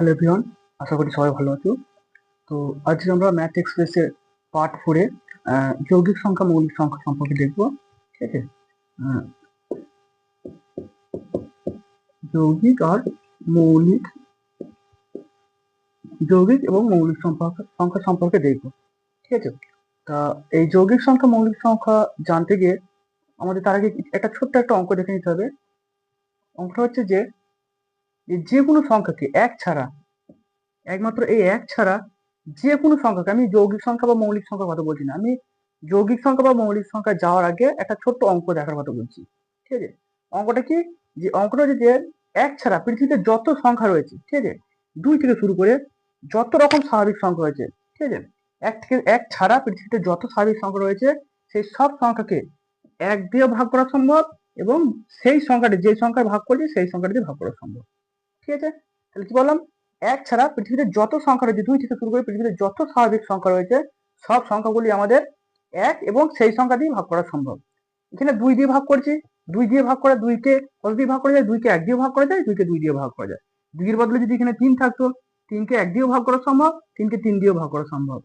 Hello everyone আশা করি সবাই ভালো আছো। তো আজকে আমরা ম্যাথ এক্সপ্রেসের পার্ট ফোরে যৌগিক সংখ্যা, মৌলিক সংখ্যা সম্পর্কে দেখব, ঠিক আছে? যৌগিক আর মৌলিক, যৌগিক এবং মৌলিক সংখ্যা সম্পর্কে দেখব, ঠিক আছে? তা এই যৌগিক সংখ্যা, মৌলিক সংখ্যা জানতে গিয়ে আমাদের তার আগে একটা ছোট্ট একটা অঙ্ক দেখে নিতে হবে। অঙ্কটা হচ্ছে যে যে কোনো সংখ্যাকে এক ছাড়া, একমাত্র এই এক ছাড়া যে কোনো সংখ্যাকে, আমি যৌগিক সংখ্যা বা মৌলিক সংখ্যার কথা বলছি না, আমি যৌগিক সংখ্যা বা মৌলিক সংখ্যা যাওয়ার আগে একটা ছোট্ট অঙ্ক দেখার কথা বলছি, ঠিক আছে? অঙ্কটা কি? যে অঙ্কটা হচ্ছে যে এক ছাড়া পৃথিবীতে যত সংখ্যা রয়েছে, ঠিক আছে? দুই থেকে শুরু করে যত রকম স্বাভাবিক সংখ্যা রয়েছে, ঠিক আছে? এক থেকে, এক ছাড়া পৃথিবীতে যত স্বাভাবিক সংখ্যা রয়েছে, সেই সব সংখ্যাকে এক দিয়ে ভাগ করা সম্ভব এবং সেই সংখ্যাটি যে সংখ্যায় ভাগ করছে, সেই সংখ্যাটি দিয়ে ভাগ করা সম্ভব। ঠিক আছে তাহলে কি বললাম এক ছাড়া পৃথিবীতে যত সংখ্যা রয়েছে দুই থেকে শুরু করে পৃথিবীতে যত স্বাভাবিক সংখ্যা রয়েছে সব সংখ্যাগুলি আমাদের এক এবং সেই সংখ্যা দিয়ে ভাগ করা সম্ভব এখানে দুই দিয়ে ভাগ করছি দুই দিয়ে ভাগ করা দুইকে কত দিয়ে ভাগ করা যায় দুইকে এক দিয়ে ভাগ করা যায় দুইকে দুই দিয়ে ভাগ করা যায় দুইয়ের বদলে যদি এখানে তিন থাকতো তিনকে এক দিয়েও ভাগ করা সম্ভব তিনকে তিন দিয়েও ভাগ করা সম্ভব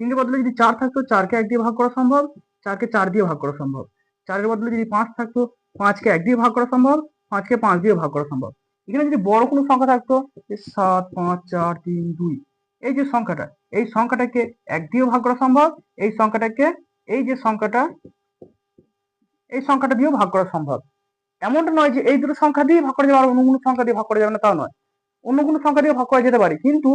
তিনের বদলে যদি চার থাকতো চারকে এক দিয়ে ভাগ করা সম্ভব চারকে চার দিয়ে ভাগ করা সম্ভব চারের বদলে যদি পাঁচ থাকতো পাঁচকে এক দিয়ে ভাগ করা সম্ভব পাঁচকে পাঁচ দিয়ে ভাগ করা সম্ভব এখানে যদি বড় কোনো সংখ্যা থাকতো সাত, পাঁচ, চার, তিন, দুই, এই যে সংখ্যাটা, এই সংখ্যাটাকে এক দিয়েও ভাগ করা সম্ভব, এই সংখ্যাটাকে, এই যে সংখ্যাটা, এই সংখ্যাটা দিয়েও ভাগ করা সম্ভব। এমনটা নয় যে এই দুটো সংখ্যা দিয়ে ভাগ করা যাবে, আর অন্য কোনো সংখ্যা দিয়ে ভাগ করা যাবে না তাও নয়। অন্য কোনো সংখ্যা দিয়ে ভাগ করা যেতে পারে, কিন্তু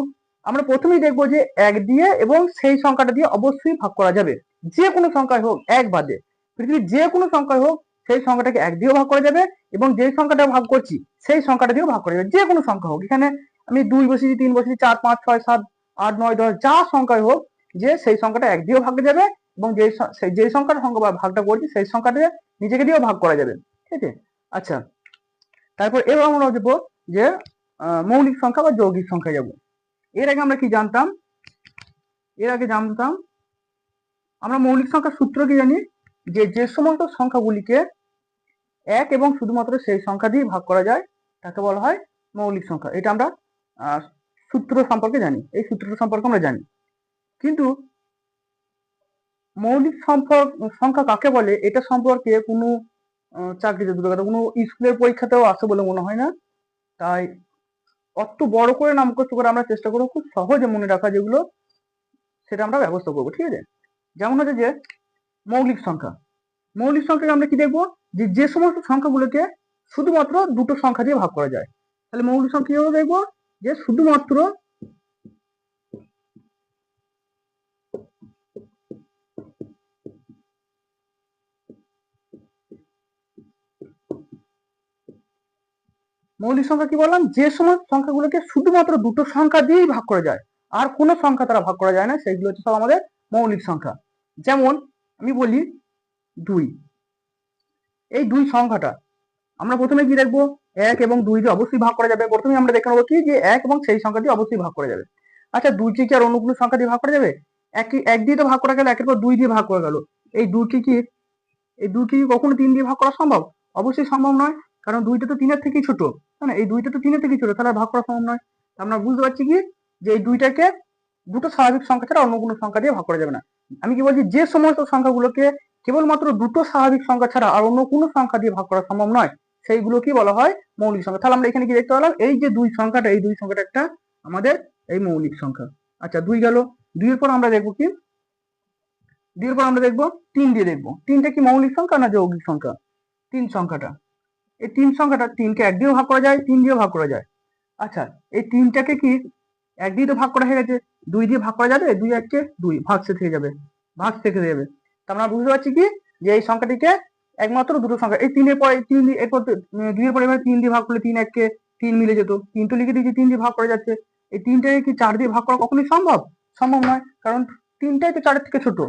আমরা প্রথমেই দেখব যে এক দিয়ে এবং সেই সংখ্যাটা দিয়ে অবশ্যই ভাগ করা যাবে। যে কোনো সংখ্যায় হোক, এক বাদে। পৃথিবীর যে কোনো সংখ্যায় হোক সেই সংখ্যাটাকে এক দিয়েও ভাগ করা যাবে এবং যে সংখ্যাটা ভাগ করছি, সেই সংখ্যাটা দিয়েও ভাগ করা যাবে। যে কোনো সংখ্যা হোক। এখানে আমি দুই বসেছি, তিন বসেছি, চার, পাঁচ, ছয়, সাত, আট, নয়, দশ, যা সংখ্যায় হোক, যে সেই সংখ্যাটা এক দিয়েও ভাগ যাবে এবং যে যে সংখ্যাটা সংখ্যা ভাগটা করছি, সেই সংখ্যাটা নিজেকে দিয়েও ভাগ করা যাবে। ঠিক আছে? আচ্ছা। তারপর এবার আমরা যাব যে মৌলিক সংখ্যা বা যৌগিক সংখ্যা যাব। এর আগে আমরা কি জানতাম? এর আগে জানতাম, আমরা মৌলিক সংখ্যার সূত্র কি জানি? যে যে সমস্ত সংখ্যাগুলিকে এক এবং শুধুমাত্র সেই সংখ্যা দিয়ে ভাগ করা যায়। তাকে বলা হয় মৌলিক সংখ্যা। এটা আমরা সূত্র সম্পর্কে জানি। এই সূত্রটা সম্পর্কে আমরা জানি। কিন্তু মৌলিক সম্পর্ক, সংখ্যা কাকে বলে? এটা সম্পর্কে কোনো চাকরিতে দূরে কথা কোনো স্কুলের পরীক্ষাতেও আসে বলে মনে হয় না। তাই অত বড় করে নাম মুখস্থ করে আমরা চেষ্টা করব খুব সহজে মনে রাখা যেগুলো, সেটা আমরা ব্যবস্থা করব। ঠিক আছে? যেমন হচ্ছে যে মৌলিক সংখ্যা। মৌলিক সংখ্যাকে আমরা কি দেখব? যে যে সমস্ত সংখ্যাগুলোকে শুধুমাত্র দুটো সংখ্যা দিয়ে ভাগ করা যায়। তাহলে মৌলিক সংখ্যা কীভাবে দেখব? যে, শুধুমাত্র মৌলিক সংখ্যা কি বললাম? যে সমস্ত সংখ্যাগুলোকে শুধুমাত্র দুটো সংখ্যা দিয়েই ভাগ করা যায়। আর কোনো সংখ্যা তারা ভাগ করা যায় না। সেগুলো হচ্ছে সব আমাদের মৌলিক সংখ্যা। যেমন আমি বলি দুই। এই দুই সংখ্যাটা আমরা প্রথমে কি দেখব? এক এবং দুই দিয়ে অবশ্যই ভাগ করা যাবে। প্রথমে আমরা দেখে নেব কি? যে এক এবং সেই সংখ্যা দিয়ে অবশ্যই ভাগ করা যাবে। আচ্ছা দুইকে কি আর অন্য কোনো সংখ্যা দিয়ে ভাগ করা যাবে? এক এক দিয়ে তো ভাগ করা গেল, একের পর দুই দিয়ে ভাগ করা গেল। এই দুটি কি এই দুটি কি কখনো তিন দিয়ে ভাগ করা সম্ভব? অবশ্যই সম্ভব নয়, কারণ দুইটা তো তিনের থেকেই ছোট। না? এই দুইটা তো তিনের থেকেই ছোট, তাহলে ভাগ করা সম্ভব নয়। আমরা বুঝতে পারছি কি? যে এই দুইটাকে দুটো স্বাভাবিক সংখ্যা ছাড়া অন্য কোনো সংখ্যা দিয়ে ভাগ করা যাবে না। আমি কি বলছি? যে সমস্ত সংখ্যাগুলোকে কেবলমাত্র দুটো স্বাভাবিক সংখ্যা ছাড়া আর অন্য কোনো সংখ্যা দিয়ে ভাগ করা সম্ভব নয়। সেইগুলো কি বলা হয় মৌলিক সংখ্যা। তাহলে আমরা এখানে কি দেখতে পেলাম? এই যে দুই সংখ্যাটা, এই দুই সংখ্যাটা একটা আমাদের এই মৌলিক সংখ্যা। আচ্ছা দুই গেল। দুইয়ের পর আমরা দেখব কি? দুইয়ের পর আমরা দেখব তিন দিয়ে দেখব। তিনটা কি মৌলিক সংখ্যা না যৌগিক সংখ্যা? তিন সংখ্যাটা। এই তিন সংখ্যাটা তিনকে এক দিয়েও ভাগ করা যায়, তিন দিয়েও ভাগ করা যায়। আচ্ছা এই তিনটাকে কি এক দিয়ে তো ভাগ করা হয়ে গেছে? দুই দিয়ে ভাগ করা যাবে? দুই এককে দুই ভাগসে থেকে যাবে। ভাগ থেকে যাবে। আমরা বুঝতে পারছি কি? যে এই সংখ্যাটিকে একমাত্র দুটো সংখ্যা, এই তিনের পরে তিন এরপর দুইয়ের পরে তিন দিয়ে ভাগ করলে তিন এককে তিন মিলে যেত। তিন তো লিখে দিয়েছি, তিন দিয়ে ভাগ করা যাচ্ছে। এই তিনটাকে কি চার দিয়ে ভাগ করা কখনোই সম্ভব? সম্ভব নয়, কারণ তিনটাই তো চারের থেকে ছোট,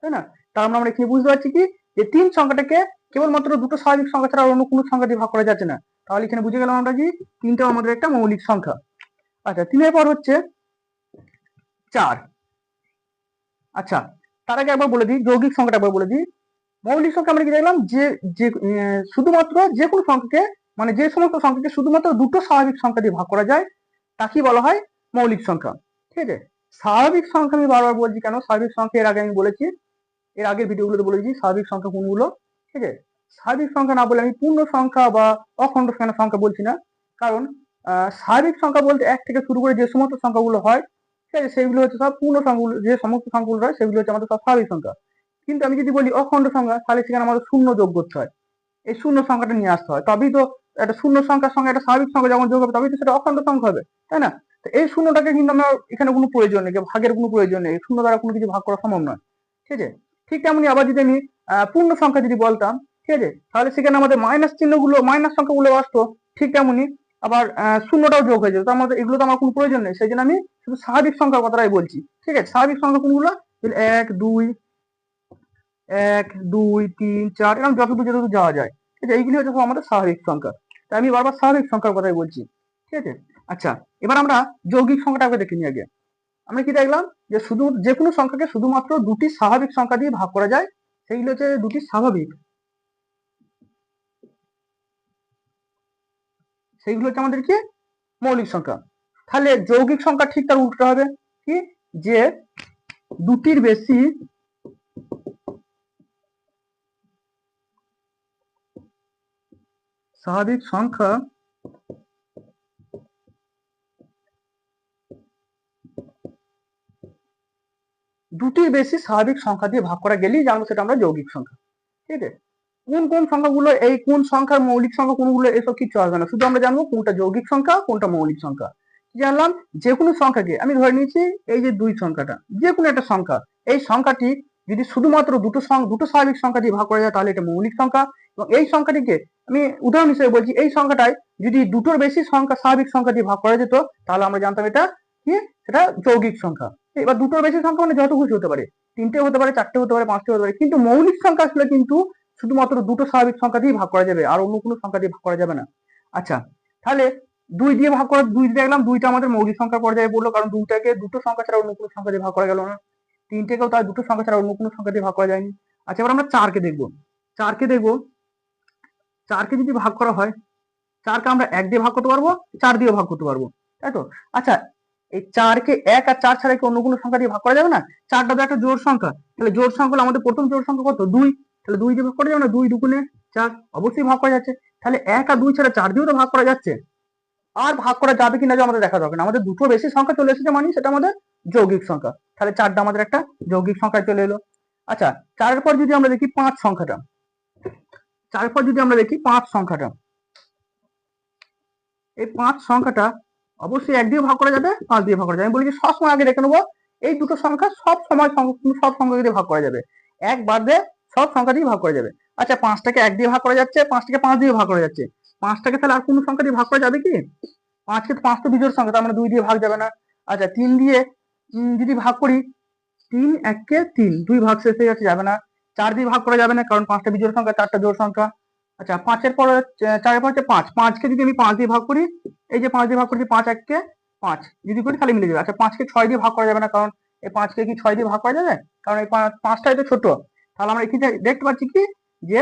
তাই না? তার আমরা আমরা এখানে বুঝতে পারছি কি? যে তিন সংখ্যাটাকে কেবলমাত্র দুটো স্বাভাবিক সংখ্যা ছাড়া অন্য কোনো সংখ্যা দিয়ে ভাগ করা যাচ্ছে না। তাহলে এখানে বুঝে গেলাম আমরা কি? তিনটাও আমাদের একটা মৌলিক সংখ্যা। আচ্ছা তিনের পর হচ্ছে চার। আচ্ছা তার আগে একবার বলে দিই, যৌগিক সংখ্যাটা একবার বলে দিই। মৌলিক সংখ্যা আমরা কি দেখলাম? যে যে শুধুমাত্র যে কোনো সংখ্যাকে মানে যে সমস্ত সংখ্যাকে শুধুমাত্র দুটো স্বাভাবিক সংখ্যা দিয়ে ভাগ করা যায়, তাকেই বলা হয় মৌলিক সংখ্যা। ঠিক আছে? স্বাভাবিক সংখ্যা আমি বারবার বলছি কেন? স্বাভাবিক সংখ্যা এর আগে আমি বলেছি, এর আগের ভিডিওগুলোতে বলেছি স্বাভাবিক সংখ্যা কোনগুলো? ঠিক আছে? স্বাভাবিক সংখ্যা না বলে আমি পূর্ণ সংখ্যা বা অখণ্ড সংখ্যা বলছি না। কারণ স্বাভাবিক সংখ্যা বলতে এক থেকে শুরু করে যে সমস্ত সংখ্যাগুলো হয় সেগুলো হচ্ছে সব পূর্ণ সংখ্যাগুলো যে সমস্ত সংখ্যাগুলো হয় সেগুলো হচ্ছে আমাদের সব স্বাভাবিক সংখ্যা। কিন্তু আমি যদি বলি অখণ্ড সংখ্যা, তাহলে সেখানে আমাদের শূন্য যোগ করতে হয়। এই শূন্য সংখ্যাটা নিয়ে আসতে হয়। তবেই তো একটা শূন্য সংখ্যার সঙ্গে একটা স্বাভাবিক সংখ্যা যখন যোগ হবে, তবেই তো সেটা অখণ্ড সংখ্যা হবে, তাই না? তো এই শূন্যটাকে কিন্তু আমার এখানে কোনো প্রয়োজন নেই ভাগের কোনো প্রয়োজন নেই। শূন্য দ্বারা কোনো কিছু ভাগ করা সম্ভব নয়, ঠিক আছে? ঠিক তেমনি আবার যদি আমি পূর্ণ সংখ্যা যদি বলতাম, ঠিক আছে? তাহলে সেখানে আমাদের মাইনাস চিহ্নগুলো মাইনাস সংখ্যাগুলো আসতো, ঠিক তেমনি আবার শূন্যটাও যোগ হয়ে যেত। তো আমাদের, এগুলো তো আমার কোনো প্রয়োজন নেই। সেই জন্য আমি শুধু স্বাভাবিক সংখ্যার কথাটাই বলছি। ঠিক আছে? স্বাভাবিক সংখ্যা কোনগুলো? এক, দুই এক, দুই, তিন, চার, এরকম যতদূর যতদূর যাওয়া যায়। ঠিক আছে? এইগুলি হচ্ছে আমাদের স্বাভাবিক সংখ্যা। তাই আমি বারবার স্বাভাবিক সংখ্যার কথাই বলছি। ঠিক আছে? আচ্ছা এবার আমরা যৌগিক সংখ্যাটাকে দেখে নিই আগে। আমরা কি দেখলাম? যে শুধু, যে কোনো সংখ্যাকে শুধুমাত্র দুটি স্বাভাবিক সংখ্যা দিয়ে ভাগ করা যায়। সেইগুলো হচ্ছে দুটি স্বাভাবিক। সেইগুলো হচ্ছে আমাদের কি মৌলিক সংখ্যা। তাহলে যৌগিক সংখ্যা ঠিক তার উল্টো হবে কি? যে দুটির বেশি স্বাভাবিক সংখ্যা দুটির বেশি স্বাভাবিক সংখ্যা দিয়ে ভাগ করা গেলেই জানব সেটা আমরা যৌগিক সংখ্যা। ঠিক আছে? কোন কোন সংখ্যাগুলো, এই কোন সংখ্যার মৌলিক সংখ্যা, কোনগুলো, এসব কিছু আসবে না। শুধু আমরা জানব কোনটা যৌগিক সংখ্যা, কোনটা মৌলিক সংখ্যা। জানলাম? যে কোনো সংখ্যাকে, আমি ধরে নিয়েছি এই যে দুই সংখ্যাটা, যে কোনো একটা সংখ্যা। এই সংখ্যাটি যদি শুধুমাত্র দুটো দুটো স্বাভাবিক সংখ্যা দিয়ে ভাগ করা যায়, তাহলে এটা মৌলিক সংখ্যা। এবং এই সংখ্যাটিকে, আমি উদাহরণ হিসেবে বলছি, এই সংখ্যাটায় যদি দুটোর বেশি সংখ্যা, স্বাভাবিক সংখ্যা দিয়ে ভাগ করা যেত, তাহলে আমরা জানতাম এটা কি? সেটা যৌগিক সংখ্যা। এবার দুটোর বেশি সংখ্যা মানে যত খুশি হতে পারে তিনটে হতে পারে চারটে হতে পারে পাঁচটে হতে পারে, কিন্তু মৌলিক সংখ্যা আসলে কিন্তু শুধুমাত্র দুটো স্বাভাবিক সংখ্যা দিয়ে ভাগ করা যাবে, আর অন্য কোনো সংখ্যা দিয়ে ভাগ করা যাবে না। আচ্ছা তাহলে দুই দিয়ে ভাগ করা, দুই দেখলাম দুইটা আমাদের মৌলিক সংখ্যা পর্যায়ে বলল, কারণ দুইটাকে, দুটো সংখ্যা ছাড়া অন্য কোনো সংখ্যা দিয়ে ভাগ করা গেল না। তিনটেকেও তার দুটো সংখ্যা ছাড়া অন্য কোনো সংখ্যা দিয়ে ভাগ করা যায়নি। আচ্ছা এবার আমরা চারকে দেখব। চারকে দেখব। চারকে যদি ভাগ করা হয়, চারকে আমরা এক দিয়ে ভাগ করতে পারব, চার দিয়ে ভাগ করতে পারব, তাই তো? আচ্ছা এই চারকে এক আর চার ছাড়া কি অন্য কোনো সংখ্যা দিয়ে ভাগ করা যাবে না? চারটা তো একটা জোড় সংখ্যা। তাহলে জোড় সংখ্যা আমাদের প্রথম জোড় সংখ্যা কত? দুই। তাহলে দুই দিয়ে ভাগ করা যাবে না দুই দুগুণে চার, অবশ্যই ভাগ করা যাচ্ছে। তাহলে এক আর দুই ছাড়া চার দিয়েও তো ভাগ করা যাচ্ছে। আর ভাগ করা যাবে কিনা আমাদের দেখা দরকার। আমাদের দুটো বেশি সংখ্যা চলে এসেছে মানে সেটা আমাদের যৌগিক সংখ্যা। তাহলে চারটা আমাদের একটা যৌগিক সংখ্যা চলে এলো। আচ্ছা চারের পর যদি আমরা দেখি পাঁচ সংখ্যাটা। চারের পর যদি আমরা দেখি পাঁচ সংখ্যাটা। এই পাঁচ সংখ্যাটা অবশ্যই এক দিয়ে ভাগ করা যাবে, পাঁচ দিয়ে ভাগ করা যাবে। আমি বলি যে সবসময় আগে দেখে নেব, এই দুটো সংখ্যা সব সময় সব সংখ্যা দিয়ে ভাগ করা যাবে। এক বাদ সব সংখ্যা দিয়ে ভাগ করা যাবে আচ্ছা পাঁচটাকে এক দিয়ে ভাগ করা যাচ্ছে পাঁচটাকে পাঁচ দিয়ে ভাগ করা যাচ্ছে পাঁচটাকে তাহলে আর কোনো সংখ্যা দিয়ে ভাগ করা যাবে কি পাঁচকে পাঁচ তো বিজোড় সংখ্যা তার মানে দুই দিয়ে ভাগ যাবে না আচ্ছা তিন দিয়ে যদি ভাগ করি তিন এককে তিন দুই ভাগ শেষ হয়ে যাচ্ছে যাবে না চার দিয়ে ভাগ করা যাবে না কারণ পাঁচটা বিজোড় সংখ্যা চারটা জোর সংখ্যা আচ্ছা পাঁচের পর চারের পর হচ্ছে পাঁচ পাঁচকে যদি আমি পাঁচ দিয়ে ভাগ করি এই যে পাঁচ দিয়ে ভাগ করছি পাঁচ এককে পাঁচ যদি করি তাহলে মিলে যাবে আচ্ছা পাঁচকে ছয় দিয়ে ভাগ করা যাবে না কারণ এই পাঁচকে কি ছয় দিয়ে ভাগ করা যাবে কারণ এই পাঁচ- পাঁচটাই তো ছোট তাহলে আমরা এখানে দেখতে পাচ্ছি কি? যে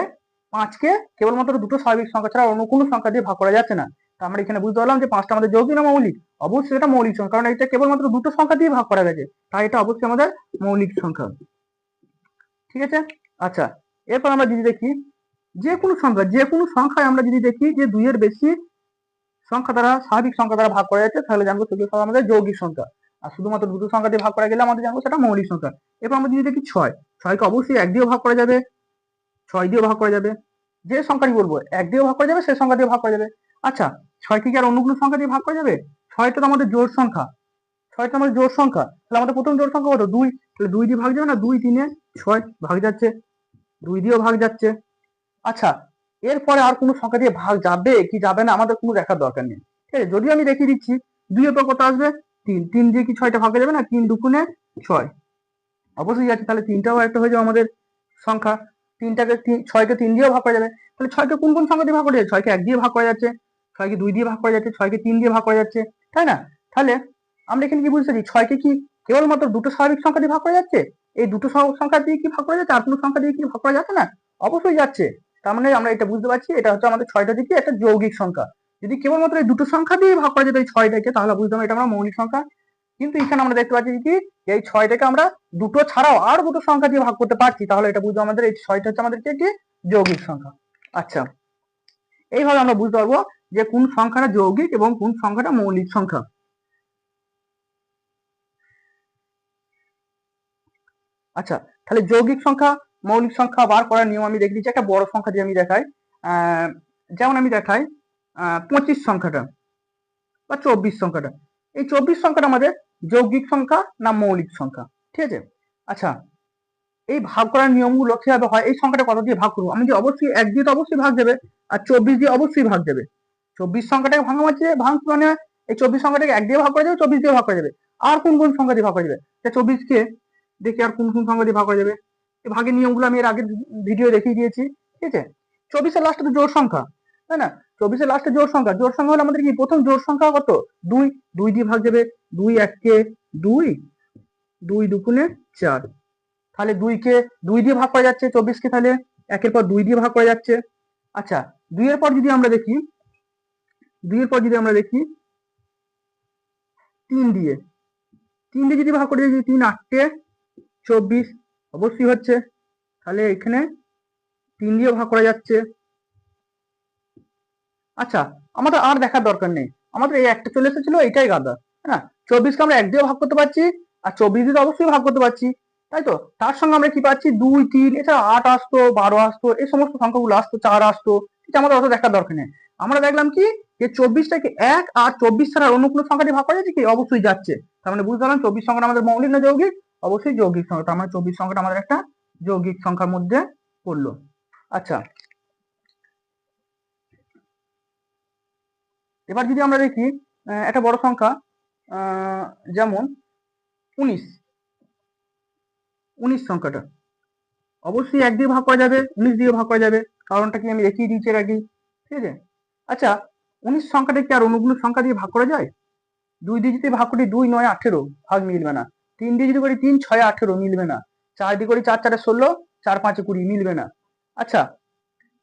পাঁচকে কেবলমাত্র দুটো স্বাভাবিক সংখ্যা ছাড়া অন্য কোনো সংখ্যা দিয়ে ভাগ করা যাচ্ছে না। তো আমরা এখানে বুঝতে পারলাম যে পাঁচটা আমাদের যৌগিক না মৌলিক? অবশ্যই এটা মৌলিক সংখ্যা, কারণ এটা কেবলমাত্র দুটো সংখ্যা দিয়ে ভাগ করা গেছে। তাই এটা অবশ্যই আমাদের মৌলিক সংখ্যা। ঠিক আছে? আচ্ছা এরপর আমরা যদি দেখি, যে কোনো সংখ্যা, যে কোনো সংখ্যায় আমরা যদি দেখি যে দুইয়ের বেশি সংখ্যা দ্বারা, স্বাভাবিক সংখ্যা দ্বারা ভাগ করা যাচ্ছে, তাহলে জানব সেগুলো সব আমাদের যৌগিক সংখ্যা। আর শুধুমাত্র দুটো সংখ্যা দিয়ে ভাগ করা গেলে আমাদের জানব সেটা মৌলিক সংখ্যা। এরপর আমরা যদি দেখি ছয়, ছয়কে অবশ্যই এক দিয়ে ভাগ করা যাবে, ছয় দিয়েও ভাগ করা যাবে। যে সংখ্যাটি বলব, এক দিয়েও ভাগ করা যাবে সেই সংখ্যা দিয়ে ভাগ করা যাবে। আচ্ছা ছয়কে কি আর অন্য কোনো সংখ্যা দিয়ে ভাগ করা যাবে? ছয়টা তো আমাদের জোড় সংখ্যা। ছয়টা আমাদের জোর সংখ্যা। তাহলে আমাদের প্রথম জোড় সংখ্যা কত? দুই। তাহলে দুই দিয়ে ভাগ যাবে না? দুই তিনে ছয় ভাগ যাচ্ছে। দুই দিয়েও ভাগ যাচ্ছে। আচ্ছা এরপরে আর কোনো সংখ্যা দিয়ে ভাগ যাবে কি যাবে না? আমাদের কোনো দেখার দরকার নেই। ঠিক আছে, যদিও আমি দেখিয়ে দিচ্ছি, দুই এরপর কত আসবে? তিন তিন দিয়ে কি ছয়টা ভাগ যাবে না? তিন দুগুণে ছয়। অবশ্যই যাচ্ছে তাহলে তিনটাও একটা হয়ে যাবে আমাদের সংখ্যা। তিনটাকে তিন, ছয়কে তিন দিয়েও ভাগ করা যাবে। তাহলে ছয়কে কোন কোন সংখ্যা দিয়ে ভাগ করা যাচ্ছে? ছয়কে এক দিয়ে ভাগ করা যাচ্ছে। ছয়কে দুই দিয়ে ভাগ করা যাচ্ছে। ছয়কে তিন দিয়ে ভাগ করা যাচ্ছে। তাই না? তাহলে আমরা এখানে কি বুঝতে পারছি? ছয়কে কি কেবলমাত্র দুটো স্বাভাবিক সংখ্যা দিয়ে ভাগ করা যাচ্ছে? এই দুটো সংখ্যা দিয়ে কি ভাগ করা যাচ্ছে? আর কোনো সংখ্যা দিয়ে কি ভাগ করা যাচ্ছে না? অবশ্যই যাচ্ছে। তার মানে আমরা এটা বুঝতে পারছি। এটা হচ্ছে আমাদের ছয়টা দিকে একটা যৌগিক সংখ্যা। যদি কেবলমাত্র এই দুটো সংখ্যা দিয়ে ভাগ করা যেত এই ছয়টাকে তাহলে বুঝতাম এটা আমরা মৌলিক সংখ্যা। কিন্তু এখানে আমরা দেখতে পাচ্ছি কি এই ছয়টাকে আমরা দুটো ছাড়াও আর দুটো সংখ্যা দিয়ে ভাগ করতে পারছি, তাহলে এটা বুঝব আমাদের এই ছয়টা হচ্ছে আমাদেরকে একটি যৌগিক সংখ্যা। আচ্ছা এইভাবে আমরা বুঝতে পারব যে কোন সংখ্যাটা যৌগিক এবং কোন সংখ্যাটা মৌলিক সংখ্যা। আচ্ছা তাহলে যৌগিক সংখ্যা, মৌলিক সংখ্যা বার করার নিয়ম আমি দেখে দিচ্ছি একটা বড় সংখ্যা দিয়ে আমি দেখাই। যেমন আমি দেখাই পঁচিশ সংখ্যাটা বা চব্বিশ সংখ্যাটা। এই চব্বিশ সংখ্যাটা আমাদের যৌগিক সংখ্যা না মৌলিক সংখ্যা, ঠিক আছে? আচ্ছা এই ভাগ করার নিয়মগুলো কীভাবে হয়? এই সংখ্যাটা কত দিয়ে ভাগ করব? আমি যে অবশ্যই এক দিয়ে তো অবশ্যই ভাগ দেবে, আর চব্বিশ দিয়ে অবশ্যই ভাগ দেবে। চব্বিশ সংখ্যাটাকে ভাঙা মারছে ভাঙ মানে এই চব্বিশ সংখ্যাটাকে এক দিয়ে ভাগ করা যাবে চব্বিশ দিয়ে ভাগ করা যাবে আর কোন কোন সংখ্যা দিয়ে ভাগ করা যাবে চব্বিশকে দেখি আর কোন কোন সংখ্যা দিয়ে ভাগ করা যাবে এই ভাগের নিয়মগুলো আমি এর আগের ভিডিও দেখিয়ে দিয়েছি, ঠিক আছে? চব্বিশের লাস্টে তো জোর সংখ্যা, তাই না? চব্বিশের লাস্টে জোর সংখ্যা। জোর সংখ্যা হলে আমাদের কি, প্রথম জোর সংখ্যা কত? দুই। দুই দিয়ে ভাগ যাবে দুই এককে দুই দুই দুগুণে চার। তাহলে দুইকে দুই দিয়ে ভাগ করা যাচ্ছে চব্বিশকে তাহলে একের পর দুই দিয়ে ভাগ করা যাচ্ছে। আচ্ছা দুইয়ের পর যদি আমরা দেখি, দুইয়ের পর যদি আমরা দেখি, তিন দিয়ে। তিন দিয়ে যদি ভাগ করে দিই, তিন আটটে চব্বিশ, অবশ্যই হচ্ছে। তাহলে এখানে তিন দিয়ে ভাগ করা যাচ্ছে। আচ্ছা আমাদের আর দেখার দরকার নেই। আমাদের এই একটা চলে এসেছিল এটাই গাদা হ্যাঁ চব্বিশকে আমরা এক দিয়ে ভাগ করতে পারছি, আর চব্বিশ দিয়ে অবশ্যই ভাগ করতে পারছি, তাই তো? তার সঙ্গে আমরা কি পাচ্ছি? দুই, তিন, এছাড়া আট আসতো, বারো আসতো, এই সমস্ত সংখ্যাগুলো আসতো, চার আসতো, এটা আমাদের অত দেখার দরকার নেই। আমরা দেখলাম কি? যে চব্বিশটাকে এক আর চব্বিশ ছাড়া অন্য কোনো সংখ্যা দিয়ে ভাগ করা যাচ্ছে কি? অবশ্যই যাচ্ছে। তার মানে বুঝতে পারলাম চব্বিশ সংখ্যাটা আমাদের মৌলিক না যৌগিক? অবশ্যই যৌগিক সংখ্যা, তার মানে চব্বিশ সংখ্যাটা আমাদের একটা যৌগিক সংখ্যার মধ্যে পড়ল। আচ্ছা এবার যদি আমরা দেখি একটা বড় সংখ্যা যেমন উনিশ। উনিশ সংখ্যাটা। অবশ্যই এক দিয়ে ভাগ করা যাবে, উনিশ দিয়ে ভাগ করা যাবে। কারণটা কি আমি দেখিয়ে দিয়েছি এর আগে ঠিক আছে? আচ্ছা উনিশ সংখ্যাটা কি আর অন্যগুলো সংখ্যা দিয়ে ভাগ করা যায়? দুই দিয়ে যদি ভাগ করি দুই, নয়, আঠেরো, ভাগ মিলবে না। তিন দিয়ে যদি করি তিন, ছয়, আঠেরো, মিলবে না। চার দিয়ে করি চার, চারে ষোলো, চার, পাঁচে কুড়ি, মিলবে না। আচ্ছা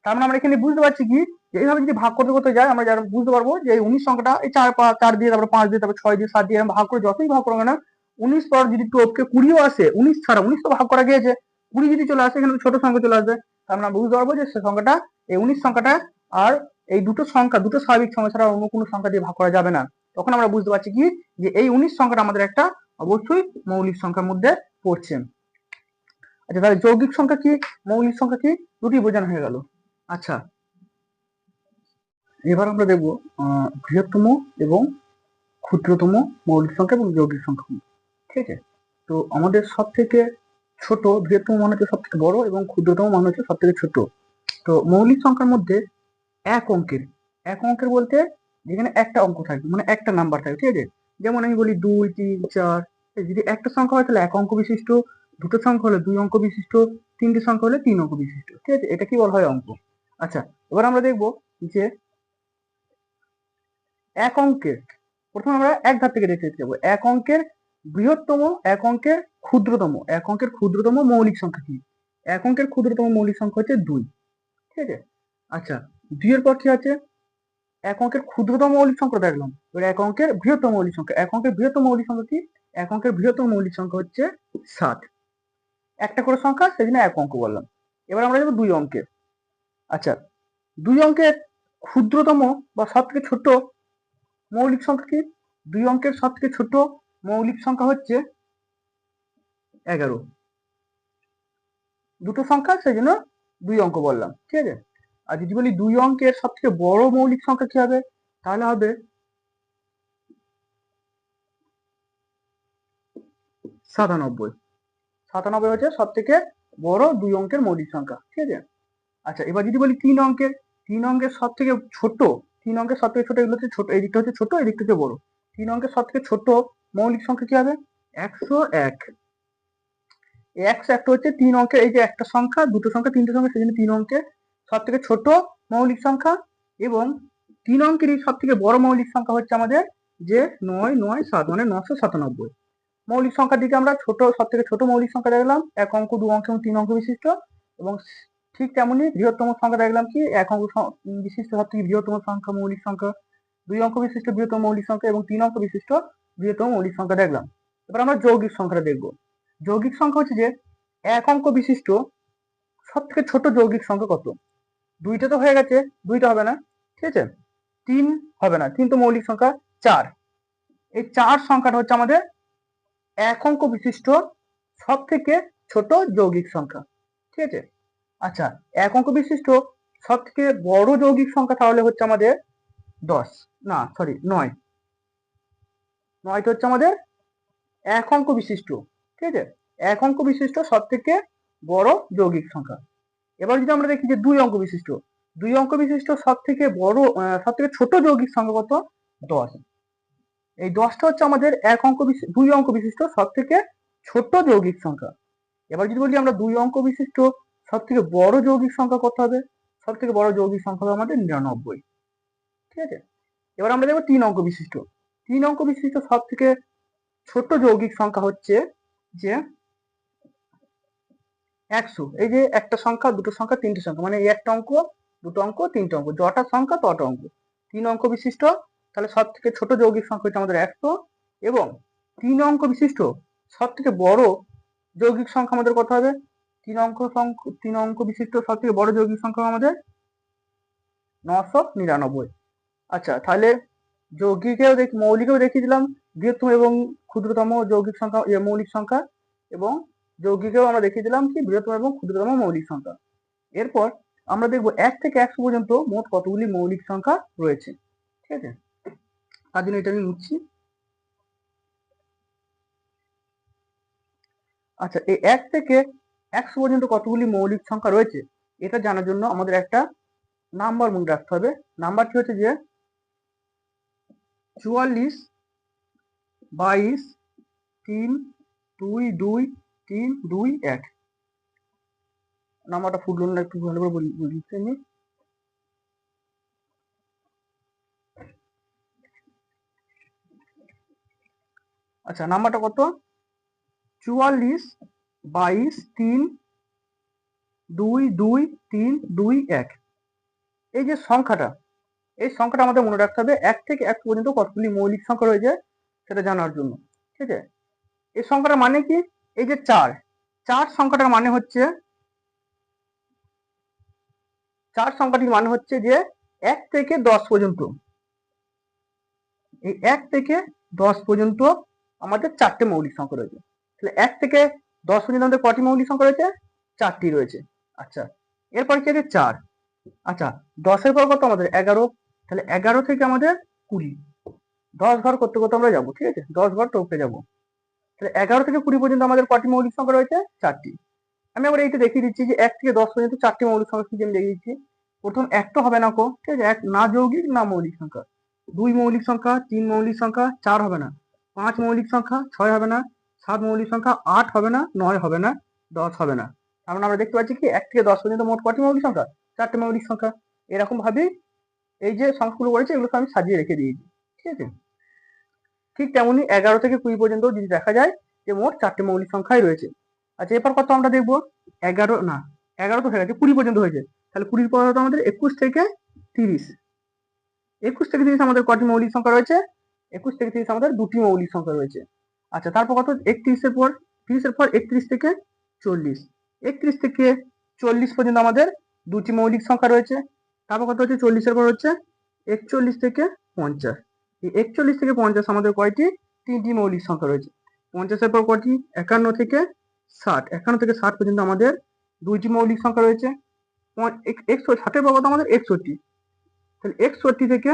তার মানে আমরা এখানে বুঝতে পারছি কি এইভাবে যদি ভাগ করতে করতে যাই আমরা যারা বুঝতে পারব যে এই উনিশ সংখ্যাটা এই চার চার দিয়ে, তারপর পাঁচ দিয়ে, তারপর ছয় দিয়ে, সাত দিয়ে ভাগ করে যতই ভাগ করব না উনিশ পর যদি টোপকে কুড়িও আসে, উনিশ ছাড়া, উনিশ তো ভাগ করা গিয়েছে, কুড়ি যদি চলে আসে, এখানে ছোট সংখ্যা চলে আসবে। তার মানে আমরা বুঝতে পারব যে সে সংখ্যাটা, এই উনিশ সংখ্যাটা আর এই দুটো সংখ্যা, দুটো স্বাভাবিক সংখ্যা ছাড়া অন্য কোনো সংখ্যা দিয়ে ভাগ করা যাবে না। তখন আমরা বুঝতে পারছি কি, যে এই উনিশ সংখ্যাটা আমাদের একটা অবশ্যই মৌলিক সংখ্যার মধ্যে পড়ছে। আচ্ছা তাহলে যৌগিক সংখ্যা কি, মৌলিক সংখ্যা কি দুটি বোঝানো হয়ে গেল। আচ্ছা। এবার আমরা দেখব বৃহত্তম এবং ক্ষুদ্রতম মৌলিক সংখ্যা এবং যৌগিক সংখ্যা ঠিক আছে? তো আমাদের সব থেকে ছোট, বৃহত্তম মান হচ্ছে সব থেকে বড় এবং ক্ষুদ্রতম মান হচ্ছে সব থেকে ছোট। তো মৌলিক সংখ্যার মধ্যে এক অঙ্কের এক অঙ্কের বলতে যেখানে একটা অঙ্ক থাকবে মানে একটা নাম্বার থাকবে, ঠিক আছে? যেমন আমি বলি দুই, তিন, চার যদি একটা সংখ্যা হয় তাহলে এক অঙ্ক বিশিষ্ট, দুটো সংখ্যা হলে দুই অঙ্ক বিশিষ্ট, তিনটে সংখ্যা হলে তিন অঙ্ক বিশিষ্ট, ঠিক আছে? এটা কি বলা হয় অঙ্ক? আচ্ছা এবার আমরা দেখব যে এক অঙ্কের, প্রথমে আমরা এক ধার থেকে দেখতে যাব। এক অঙ্কের বৃহত্তম, এক অঙ্কের ক্ষুদ্রতম, এক অঙ্কের ক্ষুদ্রতম মৌলিক সংখ্যা কি? এক অঙ্কের ক্ষুদ্রতম মৌলিক সংখ্যা হচ্ছে দুই। ঠিক আছে? আচ্ছা দুইয়ের পর কি আছে? এক অঙ্কের ক্ষুদ্রতম মৌলিক সংখ্যা দেখলাম। এবার এক অঙ্কের বৃহত্তম মৌলিক সংখ্যা, এক অঙ্কের বৃহত্তম মৌলিক সংখ্যা কি? এক অঙ্কের বৃহত্তম মৌলিক সংখ্যা হচ্ছে সাত একটা করে সংখ্যা, সেজন্য এক অঙ্ক বললাম। এবার আমরা যাব দুই অঙ্কের। আচ্ছা দুই অঙ্কের ক্ষুদ্রতম বা সব থেকে ছোট মৌলিক সংখ্যা কি? দুই অঙ্কের সব থেকে ছোট মৌলিক সংখ্যা হচ্ছে এগারো। দুটো সংখ্যা সেই জন্য দুই অঙ্ক বললাম, ঠিক আছে? আর যদি বলি দুই অঙ্কের সব থেকে বড় মৌলিক সংখ্যা কি হবে? তাহলে হবে সাতানব্বই। সাতানব্বই হচ্ছে সব থেকে বড় দুই অঙ্কের মৌলিক সংখ্যা, ঠিক আছে? আচ্ছা এবার যদি বলি তিন অঙ্কের তিন অঙ্কের সব থেকে ছোট, তিন অঙ্কের সব থেকে ছোট এগুলো হচ্ছে ছোট, এই দিকটা হচ্ছে ছোট, এই দিকটা হচ্ছে বড়। তিন অঙ্কের সব থেকে ছোট মৌলিক সংখ্যা কি হবে? একশো এক। একশো একটা হচ্ছে তিন অঙ্কের, এই যে একটা সংখ্যা, দুটো সংখ্যা, তিনটে সংখ্যা, সেই জন্য তিন অঙ্কের সব থেকে ছোট মৌলিক সংখ্যা এবং তিন অঙ্কেরই সব থেকে বড় মৌলিক সংখ্যা হচ্ছে আমাদের যে নয় নয়, সাত মানে নশো সাতানব্বই। মৌলিক সংখ্যার দিকে আমরা ছোট সব থেকে ছোট মৌলিক সংখ্যা দেখলাম, এক অঙ্ক, দু অঙ্ক এবং তিন অঙ্ক বিশিষ্ট এবং ঠিক তেমনি বৃহত্তম সংখ্যা দেখলাম কি, এক অঙ্ক বিশিষ্ট সব থেকে বৃহত্তম সংখ্যা মৌলিক সংখ্যা, দুই অঙ্ক বিশিষ্ট বৃহত্তম মৌলিক সংখ্যা এবং তিন অঙ্ক বিশিষ্ট বৃহত্তম মৌলিক সংখ্যা দেখলাম। এবার আমরা যৌগিক সংখ্যাটা দেখব। যৌগিক সংখ্যা হচ্ছে যে, এক অঙ্ক বিশিষ্ট সব থেকে ছোট যৌগিক সংখ্যা কত? দুইটা তো হয়ে গেছে, দুইটা হবে না, ঠিক আছে? তিন হবে না, তিন তো মৌলিক সংখ্যা চার। এই চার সংখ্যাটা হচ্ছে আমাদের এক অঙ্ক বিশিষ্ট সব থেকে ছোট যৌগিক সংখ্যা, ঠিক আছে? আচ্ছা এক অঙ্ক বিশিষ্ট সব থেকে বড় যৌগিক সংখ্যা তাহলে হচ্ছে আমাদের দশ। না সরি নয়। নয়টা হচ্ছে আমাদের এক অঙ্ক বিশিষ্ট, ঠিক আছে? এক অঙ্ক বিশিষ্ট সব থেকে বড় যৌগিক সংখ্যা। এবার যদি আমরা দেখি যে দুই অঙ্ক বিশিষ্ট, দুই অঙ্ক বিশিষ্ট সব থেকে বড় সব থেকে ছোট যৌগিক সংখ্যা কত? দশ। এই দশটা হচ্ছে আমাদের এক অঙ্ক দুই অঙ্ক বিশিষ্ট সব থেকে ছোট যৌগিক সংখ্যা। এবার যদি বলি আমরা দুই অঙ্ক বিশিষ্ট সব থেকে বড় যৌগিক সংখ্যা কত হবে? সব থেকে বড় যৌগিক সংখ্যা হবে আমাদের নিরানব্বই। ঠিক আছে? এবার আমরা দেখব তিন অঙ্ক বিশিষ্ট। তিন অঙ্ক বিশিষ্ট সব থেকে ছোট যৌগিক সংখ্যা হচ্ছে যে একশো। এই যে একটা সংখ্যা, দুটো সংখ্যা, তিনটে সংখ্যা। মানে একটা অঙ্ক, দুটো অঙ্ক, তিনটে অঙ্ক। যটা সংখ্যা, তটা অঙ্ক। তিন অঙ্ক বিশিষ্ট, তাহলে সব থেকে ছোট যৌগিক সংখ্যা হচ্ছে আমাদের একশো। এবং তিন অঙ্ক বিশিষ্ট সব থেকে বড় যৌগিক সংখ্যা আমাদের কত হবে? তিন অঙ্ক সংখ্যা তিন অঙ্ক বিশিষ্ট সব থেকে বড় যৌগিক সংখ্যা আমাদের? নশো নিরানব্বই। আচ্ছা তাহলে যৌগিকেও দেখি, মৌলিকেও দেখিয়ে দিলাম, বৃহত্তম এবং ক্ষুদ্রতম যৌগিক সংখ্যা মৌলিক সংখ্যা, এবং যৌগিকেও আমরা দেখিয়ে দিলাম কি, বৃহত্তম এবং ক্ষুদ্রতম মৌলিক সংখ্যা। এরপর আমরা দেখব এক থেকে একশো পর্যন্ত মোট কতগুলি মৌলিক সংখ্যা রয়েছে। ঠিক আছে? তার জন্য এটা আমি মুছছি। আচ্ছা এই এক থেকে একশো পর্যন্ত কতগুলি মৌলিক সংখ্যা রয়েছে, এটা জানার জন্য আমাদের একটা নাম্বার মনে রাখতে হবে। নাম্বারটি হচ্ছে যে চুয়াল্লিশ, বাইশ, তিন, দুই দুই, তিন, দুই, এক। নাম্বারটা ফুটলো না একটু ভালো করে বলি আমি আচ্ছা নাম্বারটা কত? চুয়াল্লিশ বাইশ, তিন, দুই দুই, তিন, দুই, এক। এই যে সংখ্যাটা, এই সংখ্যাটা আমাদের মনে রাখতে হবে, এক থেকে এক পর্যন্ত কতগুলি মৌলিক সংখ্যা রয়েছে সেটা জানার জন্য, ঠিক আছে? এই সংখ্যাটার মানে কি? এই যে চার চার সংখ্যাটার মানে হচ্ছে, চার সংখ্যাটির মানে হচ্ছে যে এক থেকে দশ পর্যন্ত, এই এক থেকে দশ পর্যন্ত আমাদের চারটে মৌলিক সংখ্যা রয়েছে। তাহলে এক থেকে দশ পর্যন্ত আমাদের কটি মৌলিক সংখ্যা রয়েছে? চারটি রয়েছে। আচ্ছা এরপর কি আছে? চার। আচ্ছা দশের পর কত আমাদের? এগারো। তাহলে এগারো থেকে আমাদের কুড়ি। দশ ঘর করতে করতে আমরা যাব, ঠিক আছে? দশ ঘর টপকে যাব। তাহলে এগারো থেকে কুড়ি পর্যন্ত আমাদের কটি মৌলিক সংখ্যা রয়েছে? চারটি। আমি আবার এইটা দেখিয়ে দিচ্ছি যে এক থেকে দশ পর্যন্ত চারটি মৌলিক সংখ্যা কি আমি দেখিয়ে দিচ্ছি। প্রথম একটা হবে না কো, ঠিক আছে? এক না যৌগিক, না মৌলিক সংখ্যা। দুই মৌলিক সংখ্যা, তিন মৌলিক সংখ্যা, চার হবে না। পাঁচ মৌলিক সংখ্যা, ছয় হবে না। সাত মৌলিক সংখ্যা আট হবে না, নয় হবে না, দশ হবে না। তার মানে আমরা দেখতে পাচ্ছি কি, এক থেকে দশ পর্যন্ত মোট কটি মৌলিক সংখ্যা? চারটে মৌলিক সংখ্যা। এরকম ভাবেই এই যে সংখ্যাগুলো রয়েছে, এগুলোকে আমি সাজিয়ে রেখে দিয়েছি ঠিক আছে? ঠিক তেমনি এগারো থেকে কুড়ি পর্যন্ত যদি দেখা যায় যে মোট চারটে মৌলিক সংখ্যাই রয়েছে। আচ্ছা এরপর কত আমরা দেখব? এগারো, না, এগারো তো হয়ে গেছে, কুড়ি পর্যন্ত হয়েছে। তাহলে কুড়ির পর হয়তো আমাদের একুশ থেকে তিরিশ। একুশ থেকে তিরিশ আমাদের কটি মৌলিক সংখ্যা রয়েছে? একুশ থেকে তিরিশ আমাদের দুটি মৌলিক সংখ্যা রয়েছে। আচ্ছা তারপর কত? একত্রিশের পর তিরিশের পর একত্রিশ থেকে চল্লিশ। একত্রিশ থেকে চল্লিশ পর্যন্ত আমাদের দুটি মৌলিক সংখ্যা রয়েছে। তারপর কত হচ্ছে? চল্লিশের পর হচ্ছে একচল্লিশ থেকে পঞ্চাশ। এই একচল্লিশ থেকে পঞ্চাশ আমাদের কয়টি? তিনটি মৌলিক সংখ্যা রয়েছে। পঞ্চাশের পর কয়টি? একান্ন থেকে ষাট। একান্ন থেকে ষাট পর্যন্ত আমাদের দুইটি মৌলিক সংখ্যা রয়েছে। একশো ষাটের পর কত আমাদের? একষট্টি। তাহলে একষট্টি থেকে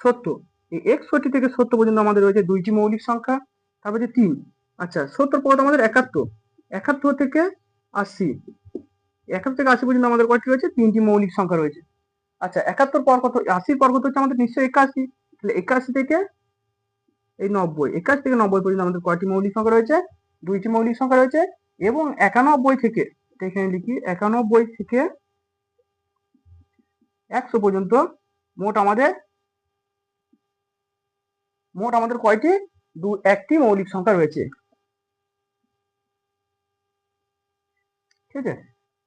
সত্তর। এই একষট্টি থেকে সত্তর পর্যন্ত আমাদের রয়েছে দুইটি মৌলিক সংখ্যা, তারপর যে তিন। আচ্ছা সত্তর পর আমাদের একাত্তর। একাত্তর থেকে আশি। একাত্তর থেকে আশি পর্যন্ত আমাদের কয়টি রয়েছে? তিনটি মৌলিক সংখ্যা রয়েছে। আচ্ছা একাত্তর পর কত আশির পর কত হচ্ছে আমাদের? নিশ্চয়ই একাশি। তাহলে একাশি থেকে এই নব্বই, একাশি থেকে নব্বই পর্যন্ত আমাদের কয়টি মৌলিক সংখ্যা রয়েছে? দুইটি মৌলিক সংখ্যা রয়েছে এবং একানব্বই থেকে এখানে লিখি, একানব্বই থেকে একশো পর্যন্ত মোট আমাদের মোট আমাদের কয়টি? দু, একটি মৌলিক সংখ্যা রয়েছে। ঠিক আছে?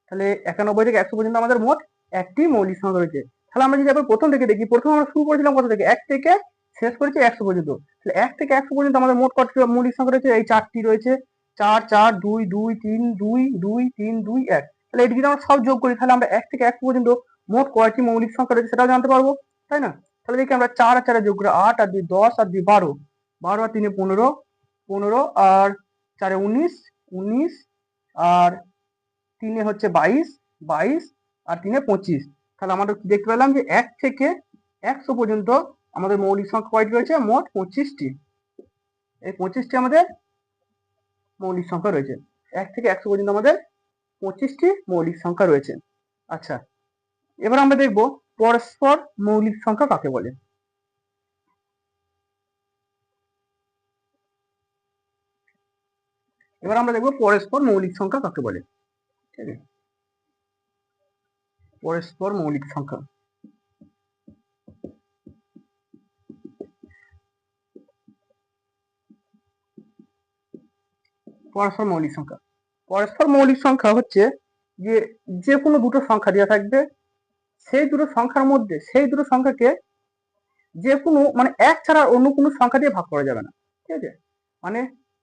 তাহলে একানব্বই থেকে একশো পর্যন্ত আমাদের মোট একটি মৌলিক সংখ্যা রয়েছে। তাহলে আমরা যদি প্রথম থেকে দেখি, প্রথম আমরা শুরু করেছিলাম কত থেকে? এক থেকে শেষ করেছি একশো পর্যন্ত। তাহলে এক থেকে একশো পর্যন্ত আমাদের মোট কত মৌলিক সংখ্যা রয়েছে? এই চারটি রয়েছে। চার চার, দুই দুই, তিন, দুই দুই, তিন, দুই, এক। তাহলে এটি যদি আমরা সব যোগ করি, তাহলে আমরা এক থেকে একশো পর্যন্ত মোট কয়টি মৌলিক সংখ্যা রয়েছে সেটাও জানতে পারব, তাই না? তাহলে দেখি আমরা চার আর চারে যোগ করে আট আর দুই দশ আর দুই বারো। বারো আর তিনে পনেরো পনেরো আর চারে উনিশ উনিশ আর তিনে হচ্ছে বাইশ বাইশ আর তিনে পঁচিশ। তাহলে আমরা দেখতে পেলাম যে এক থেকে একশো পর্যন্ত আমাদের মৌলিক সংখ্যা কয়টি রয়েছে? মোট পঁচিশটি। এই পঁচিশটি আমাদের মৌলিক সংখ্যা রয়েছে। এক থেকে একশো পর্যন্ত আমাদের পঁচিশটি মৌলিক সংখ্যা রয়েছে। আচ্ছা এবার আমরা দেখব পরস্পর মৌলিক সংখ্যা কাকে বলে? এবার আমরা দেখব পরস্পর মৌলিক সংখ্যা কাকে বলে। ঠিক পরস্পর মৌলিক সংখ্যা। পরস্পর মৌলিক সংখ্যা। পরস্পর মৌলিক সংখ্যা হচ্ছে যে যে কোনো দুটো সংখ্যা দেওয়া থাকবে সেই দুটো সংখ্যার মধ্যে, সেই দুটো সংখ্যাকে যে কোনো মানে এক ছাড়া অন্য কোনো সংখ্যা দিয়ে ভাগ করা যাবে না। ঠিক আছে? মানে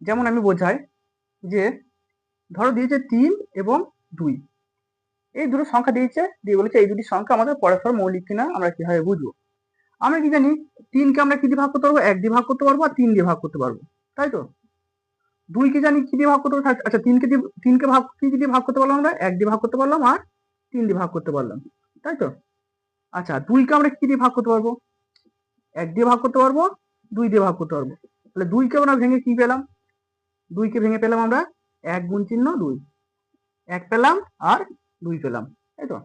যেমন আমি বোঝাই যে, ধরো দিয়েছে তিন এবং দুই। এই দুটো সংখ্যা দিয়েছে, দিয়ে বলেছে এই দুটি সংখ্যা আমাদের পরস্পর মৌলিক কিনা আমরা কীভাবে বুঝব? আমরা কি জানি, তিনকে আমরা কি দিয়ে ভাগ করতে পারব? এক দিয়ে ভাগ করতে পারব আর তিন দিয়ে ভাগ করতে পারব। তাই তো? দুইকে জানি কি দিয়ে ভাগ করতে পারব? আচ্ছা তিনকে দিয়ে, তিনকে ভাগ কি দিয়ে ভাগ করতে পারলাম আমরা, এক দিয়ে ভাগ করতে পারলাম আর তিন দিয়ে ভাগ করতে পারলাম। তাই তো? আচ্ছা দুইকে আমরা কি দিয়ে ভাগ করতে পারব? এক দিয়ে ভাগ করতে পারব, দুই দিয়ে ভাগ করতে পারব। তাহলে দুইকে আমরা ভেঙে কি পেলাম? দুইকে ভেঙে পেলাম আমরা এক গুণ চিহ্ন দুই। এক পেলাম আর দুই পেলাম, তাই তো?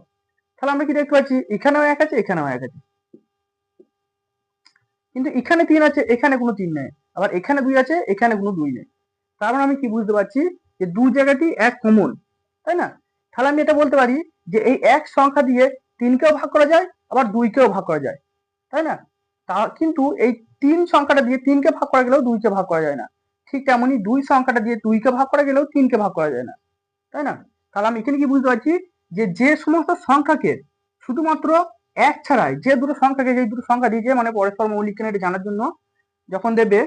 তাহলে আমরা কি দেখতে পাচ্ছি? এখানেও এক আছে, এখানেও এক আছে। কিন্তু এখানে তিন আছে, এখানে কোনো তিন নেই। আবার এখানে দুই আছে, এখানে কোনো দুই নেই। তার মানে আমি কি বুঝতে পারছি? যে দুই জায়গাটি এক কমন, তাই না? তাহলে আমি এটা বলতে পারি যে এই এক সংখ্যা দিয়ে তিনকেও ভাগ করা যায়, আবার দুইকেও ভাগ করা যায়, তাই না? তা কিন্তু এই তিন সংখ্যাটা দিয়ে তিনকে ভাগ করা গেলেও দুইকে ভাগ করা যায় না। ঠিক তেমনই দুই সংখ্যাটা দিয়ে দুইকে ভাগ করা গেলেও তিনকে ভাগ করা যায় না, তাই না? তাহলে আমি এখানে কি বুঝতে পারছি? যে যে সমস্ত সংখ্যাকে শুধুমাত্র এক ছাড়াই, যে দুটো সংখ্যাকে যে দুটো সংখ্যা দিয়েছে মানে পরস্পর মৌলিক কিনা এটা জানার জন্য যখন দেবে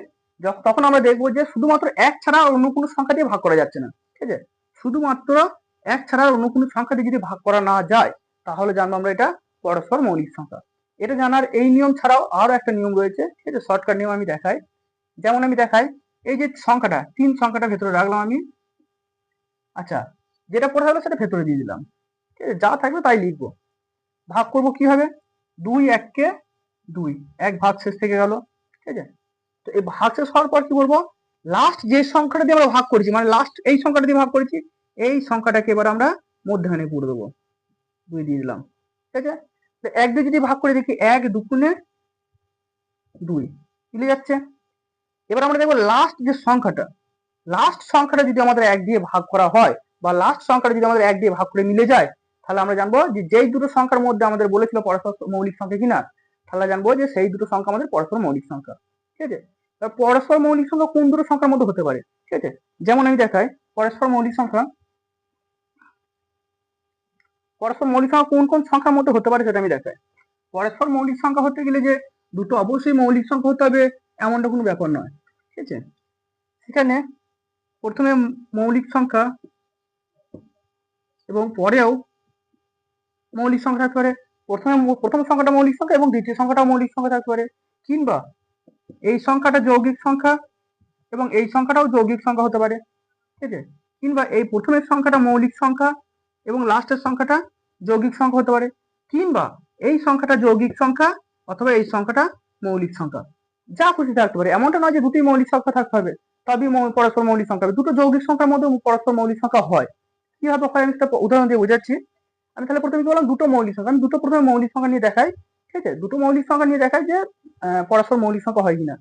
তখন আমরা দেখব যে শুধুমাত্র এক ছাড়া অন্য কোনো সংখ্যা দিয়ে ভাগ করা যাচ্ছে না, ঠিক আছে? শুধুমাত্র এক ছাড়া অন্য কোনো সংখ্যা দিয়ে যদি ভাগ করা না যায় তাহলে জানব আমরা এটা পরস্পর মৌলিক সংখ্যা। এটা জানার এই নিয়ম ছাড়াও আরও একটা নিয়ম রয়েছে আছে? শর্টকাট নিয়ম আমি দেখাই। যেমন আমি দেখাই, এই যে সংখ্যাটা, তিন সংখ্যাটা ভেতরে রাখলাম আমি। আচ্ছা যেটা পড়া হলো সেটা ভেতরে দিয়ে দিলাম। ঠিক আছে, যা থাকবে তাই লিখব। ভাগ করব কীভাবে? দুই এককে দুই, এক ভাগ শেষ থেকে গেল, ঠিক আছে? তো এই ভাগ শেষ হওয়ার পর কি বলব? লাস্ট যে সংখ্যাটা দিয়ে আমরা ভাগ করেছি মানে লাস্ট এই সংখ্যাটা দিয়ে ভাগ করেছি, এই সংখ্যাটাকে এবার আমরা মধ্যখানে পুরো দেবো। দুই দিয়ে দিলাম, ঠিক আছে? তো এক দিয়ে যদি ভাগ করে দেখি, এক দুগুণে দুই, মিলে যাচ্ছে। এবার আমরা দেখব লাস্ট যে সংখ্যাটা লাস্ট সংখ্যাটা যদি আমাদের এক দিয়ে ভাগ করা হয় বা লাস্ট সংখ্যাটা যদি আমাদের এক দিয়ে ভাগ করে মিলে যায়, তাহলে আমরা জানব যে যেই দুটো সংখ্যার মধ্যে আমাদের বলেছিল পরস্পর মৌলিক সংখ্যা কিনা, তাহলে জানব যে সেই দুটো সংখ্যা আমাদের পরস্পর মৌলিক সংখ্যা, ঠিক আছে? পরস্পর মৌলিক সংখ্যা কোন দুটো সংখ্যার মধ্যে হতে পারে, ঠিক আছে? যেমন আমি দেখাই, পরস্পর মৌলিক সংখ্যা পরস্পর মৌলিক সংখ্যা কোন কোন সংখ্যার মধ্যে হতে পারে সেটা আমি দেখাই। পরস্পর মৌলিক সংখ্যা হতে গেলে যে দুটো অবশ্যই মৌলিক সংখ্যা হতে হবে, এমনটা কোনো ব্যাপার নয়। ঠিক আছে? সেখানে প্রথমে মৌলিক সংখ্যা এবং পরেও মৌলিক সংখ্যা থাকতে পারে। প্রথমে প্রথম সংখ্যাটা মৌলিক সংখ্যা এবং দ্বিতীয় সংখ্যাটা মৌলিক সংখ্যা থাকতে পারে। কিংবা এই সংখ্যাটা যৌগিক সংখ্যা এবং এই সংখ্যাটাও যৌগিক সংখ্যা হতে পারে। ঠিক আছে? কিংবা এই প্রথমের সংখ্যাটা মৌলিক সংখ্যা এবং লাস্টের সংখ্যাটা যৌগিক সংখ্যা হতে পারে, কিংবা এই সংখ্যাটা যৌগিক সংখ্যা অথবা এই সংখ্যাটা মৌলিক সংখ্যা। যা খুশি থাকতে পারে, এমনটা নয় যে দুটি মৌলিক সংখ্যা থাকতে হবে, তবেই মৌ- পরস্পর মৌলিক সংখ্যা হবে। দুটো যৌগিক সংখ্যার মধ্যে পরস্পর মৌলিক সংখ্যা হয়। কীভাবে হয় আমি একটা উদাহরণ দিয়ে বোঝাচ্ছি। আমি তাহলে প্রথমে কি বললাম, দুটো মৌলিক সংখ্যা। আমি দুটো প্রথমে মৌলিক সংখ্যা নিয়ে দেখাই, ঠিক আছে? দুটো মৌলিক সংখ্যা নিয়ে দেখাই যে পরস্পর মৌলিক সংখ্যা হয় কিনা।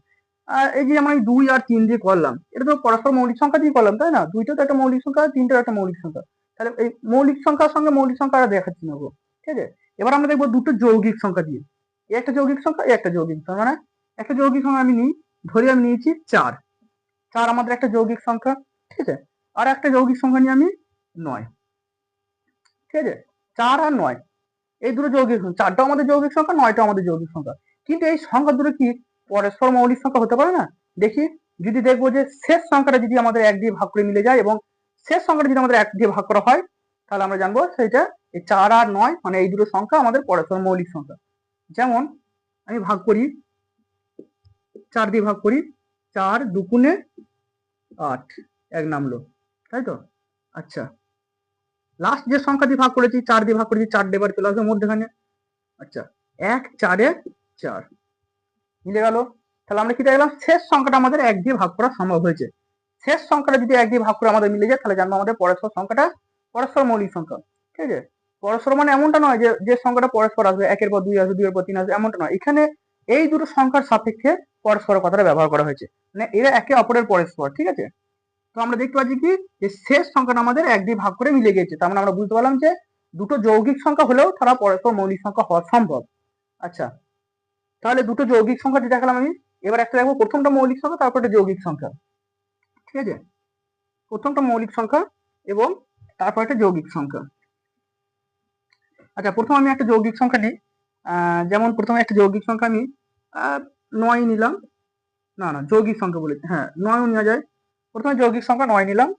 আর এই যে আমি দুই আর তিন দিয়ে করলাম, এটা তো পরস্পর মৌলিক সংখ্যা দিয়ে করলাম, তাই না? দুইটা তো একটা মৌলিক সংখ্যা তিনটা একটা মৌলিক সংখ্যা। তাহলে এই মৌলিক সংখ্যার সঙ্গে মৌলিক সংখ্যা আর দেখাচ্ছি না গো ঠিক আছে? এবার আমরা দেখব দুটো যৌগিক সংখ্যা দিয়ে। এই একটা যৌগিক সংখ্যা এই একটা যৌগিক সংখ্যা মানে একটা যৌগিক সংখ্যা আমি নিই, ধরে আমি নিয়েছি চার। চার আমাদের একটা যৌগিক সংখ্যা, ঠিক আছে? আর একটা যৌগিক সংখ্যা নিয়ে আমি নয়, ঠিক আছে? চার আর নয়, এই দুটো যৌগিক সংখ্যা, চারটাও আমাদের যৌগিক সংখ্যা, নয়টাও আমাদের যৌগিক সংখ্যা। কিন্তু এই সংখ্যা দুটো কি পরস্পর মৌলিক সংখ্যা হতে পারে না? দেখি, যদি দেখব যে শেষ সংখ্যাটা যদি আমাদের এক দিয়ে ভাগ করে মিলে যায় এবং শেষ সংখ্যাটা যদি আমাদের এক দিয়ে ভাগ করা হয়, তাহলে আমরা জানব সেটা এই চার আর নয় মানে এই দুটো সংখ্যা আমাদের পরস্পর মৌলিক সংখ্যা। যেমন আমি ভাগ করি, চার দিয়ে ভাগ করি, চার দুগুণে আট, এক নামলো, তাই তো? আচ্ছা। লাস্ট যে সংখ্যা দিয়ে ভাগ করেছি, চার দিয়ে ভাগ করেছি, চার ডেবার চলে আসবে মধ্যখানে। আচ্ছা এক, চারে চার। মিলে গেল। তাহলে আমরা কি দেখলাম শেষ সংখ্যাটা আমাদের এক দিয়ে ভাগ করা সম্ভব হয়েছে। শেষ সংখ্যাটা যদি এক দিয়ে ভাগ করে আমাদের মিলে যায়, তাহলে জানব আমাদের পরস্পর সংখ্যাটা, পরস্পর মৌলিক সংখ্যা, ঠিক আছে? পরস্পর মানে এমনটা নয় যে যে সংখ্যাটা পরস্পর আসবে, একের পর দুই আসবে, দুইয়ের পর তিন আসবে, এমনটা নয়। এখানে এই দুটো সংখ্যার সাপেক্ষে পরস্পর কথাটা ব্যবহার করা হয়েছে। মানে এরা একে অপরের পরস্পর, ঠিক আছে? তো আমরা দেখতে পাচ্ছি কি? যে শেষ সংখ্যাটা আমাদের এক দিয়ে ভাগ করে মিলে গেছে তার মানে আমরা বুঝতে পারলাম যে দুটো যৌগিক সংখ্যা হলেও তারা পরস্পর মৌলিক সংখ্যা হওয়া সম্ভব। আচ্ছা তাহলে দুটো যৌগিক সংখ্যা দিয়ে দেখালাম আমি, এবার একটা দেখব প্রথমটা মৌলিক সংখ্যা তারপর যৌগিক সংখ্যা। ঠিক আছে? প্রথমটা মৌলিক সংখ্যা এবং তারপর একটা যৌগিক সংখ্যা। আচ্ছা প্রথম আমি একটা যৌগিক সংখ্যা নিই। যেমন প্রথমে একটা যৌগিক সংখ্যা আমি নয় নিলাম। না না, যৌগিক সংখ্যা বলেছি হ্যাঁ নয়ও নেওয়া যায়। প্রথমে যৌগিক সংখ্যা নয় নিলাম।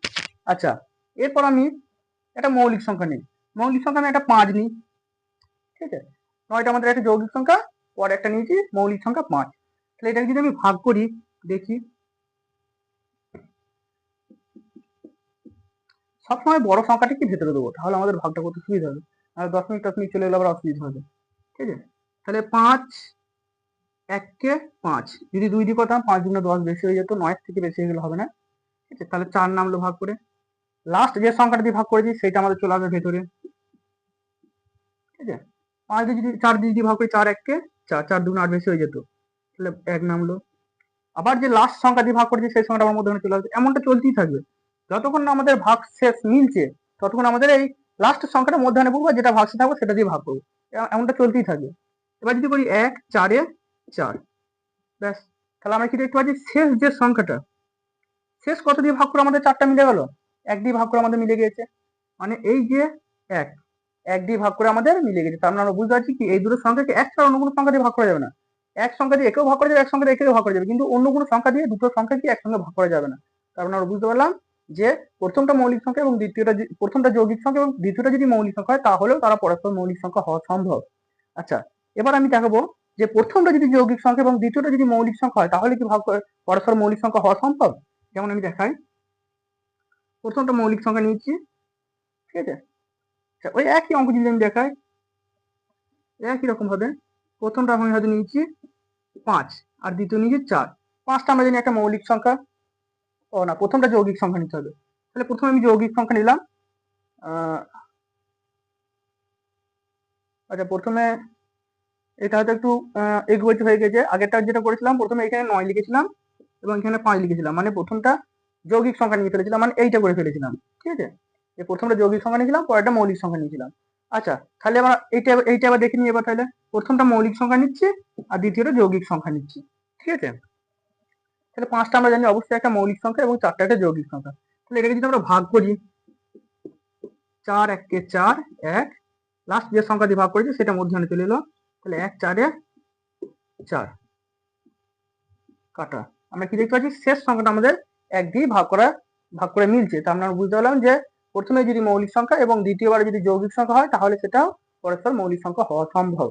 আচ্ছা এরপর আমি একটা মৌলিক সংখ্যা নিই। মৌলিক সংখ্যা আমি একটা পাঁচ নিই। ঠিক আছে? নয়টা আমাদের একটা যৌগিক সংখ্যা, পরে একটা নিয়েছি মৌলিক সংখ্যা পাঁচ। তাহলে এটাকে যদি আমি ভাগ করি, দেখি। সবসময় বড় সংখ্যাটাকে ভেতরে দেবো, তাহলে আমাদের ভাগটা করতে সুবিধা হবে। আর দশমিক টশমিক চলে এলে আবার অসুবিধা হবে। ঠিক আছে? তাহলে পাঁচ এককে পাঁচ। যদি দুই দিয়ে করতাম, পাঁচ দুগুণে দশ বেশি হয়ে যেত নয় থেকে বেশি হয়ে গেলে হবে না। ঠিক আছে? তাহলে চার নামলো ভাগ করে। লাস্ট যে সংখ্যাটা দিয়ে ভাগ করেছি, সেটা আমাদের চলে আসবে ভেতরে। ঠিক আছে? পাঁচ দিয়ে যদি চার দিয়ে যদি ভাগ করি, চার এককে চার চার দুগুণ আট বেশি হয়ে যেত। তাহলে এক নামলো। আবার যে লাস্ট সংখ্যা দিয়ে ভাগ করেছি, সেই সংখ্যাটা আমার মধ্যে চলে আসবে। এমনটা চলতেই থাকবে। যতক্ষণ না আমাদের ভাগ শেষ মিলছে, ততক্ষণ আমাদের এই লাস্ট সংখ্যাটা মধ্যাহ্নে পড়ব যেটা ভাগসে থাকব সেটা দিয়ে ভাগ করব। এমনটা চলতেই থাকে। এবার যদি করি এক, চারে চার, ব্যাস। তাহলে আমরা কি দেখতে পাচ্ছি? শেষ যে সংখ্যাটা, শেষ কত দিয়ে ভাগ করে আমাদের চারটা মিলে গেল? এক দিয়ে ভাগ করে আমাদের মিলে গিয়েছে। মানে এই যে এক এক দিয়ে ভাগ করে আমাদের মিলে গেছে তার মানে আমরা বুঝতে পারছি কি এই দুটো সংখ্যাকে এক ছাড়া অন্য কোনো সংখ্যা দিয়ে ভাগ করা যাবে না। এক সংখ্যা দিয়ে একেও ভাগ করা যাবে, এক সংখ্যা দিয়ে একেও ভাগ করা যাবে, কিন্তু অন্য কোনো সংখ্যা দিয়ে দুটো সংখ্যাকে একসঙ্গে ভাগ করা যাবে না। তার মানে আমরা বুঝতে পারলাম যে প্রথমটা মৌলিক সংখ্যা এবং দ্বিতীয়টা প্রথমটা যৌগিক সংখ্যা এবং দ্বিতীয়টা যদি মৌলিক সংখ্যা হয় তাহলেও তারা পরস্পর মৌলিক সংখ্যা হওয়া সম্ভব। আচ্ছা এবার আমি দেখাবো যে প্রথমটা যদি যৌগিক সংখ্যা এবং দ্বিতীয়টা যদি মৌলিক সংখ্যা হয় তাহলে কি ভাগ করে- পরস্পর মৌলিক সংখ্যা হওয়া সম্ভব? যেমন আমি দেখাই। প্রথমটা মৌলিক সংখ্যা নিয়েছি ঠিক আছে? আচ্ছা, ওই একই অঙ্ক যদি আমি দেখাই একই রকম ভাবে প্রথমটা আমি হয়তো নিয়েছি পাঁচ আর দ্বিতীয় নিয়েছি চার। পাঁচটা আমরা জানি একটা মৌলিক সংখ্যা। ও না, প্রথমটা যৌগিক সংখ্যা নিতে হবে। তাহলে প্রথমে আমি যৌগিক সংখ্যা নিলাম। আচ্ছা প্রথমে এটা হয়তো একটু এগোতে হয়ে গেছে। আগেরটা যেটা করেছিলাম, প্রথমে এখানে নয় লিখেছিলাম এবং এখানে পাঁচ লিখেছিলাম। মানে প্রথমটা যৌগিক সংখ্যা নিয়ে ফেলেছিলাম মানে এইটা করে ফেলেছিলাম। ঠিক আছে? এই প্রথমটা যৌগিক সংখ্যা নিয়েছিলাম, পরেরটা মৌলিক সংখ্যা নিয়েছিলাম। আচ্ছা তাহলে আমরা এইটা এইটা আবার দেখে নিই এবার তাহলে। প্রথমটা মৌলিক সংখ্যা নিচ্ছি আর দ্বিতীয়টা যৌগিক সংখ্যা নিচ্ছি। ঠিক আছে? তাহলে পাঁচটা আমরা জানি অবশ্যই একটা মৌলিক সংখ্যা এবং চারটা একটা যৌগিক সংখ্যা। তাহলে এটাকে যদি আমরা ভাগ করি, চার এককে চার, এক লাস্ট যে সংখ্যা দিয়ে ভাগ করেছি সেটা মধ্যখানে চলে এলো। তাহলে এক, চারে চার। কাটা। আমরা কি দেখতে পাচ্ছি? শেষ সংখ্যাটা আমাদের এক দিয়ে ভাগ করা, ভাগ করে মিলছে। তা আমরা বুঝতে পারলাম যে প্রথমে যদি মৌলিক সংখ্যা এবং দ্বিতীয়বার যদি যৌগিক সংখ্যা হয়, তাহলে সেটাও পরস্পর মৌলিক সংখ্যা হওয়া সম্ভব।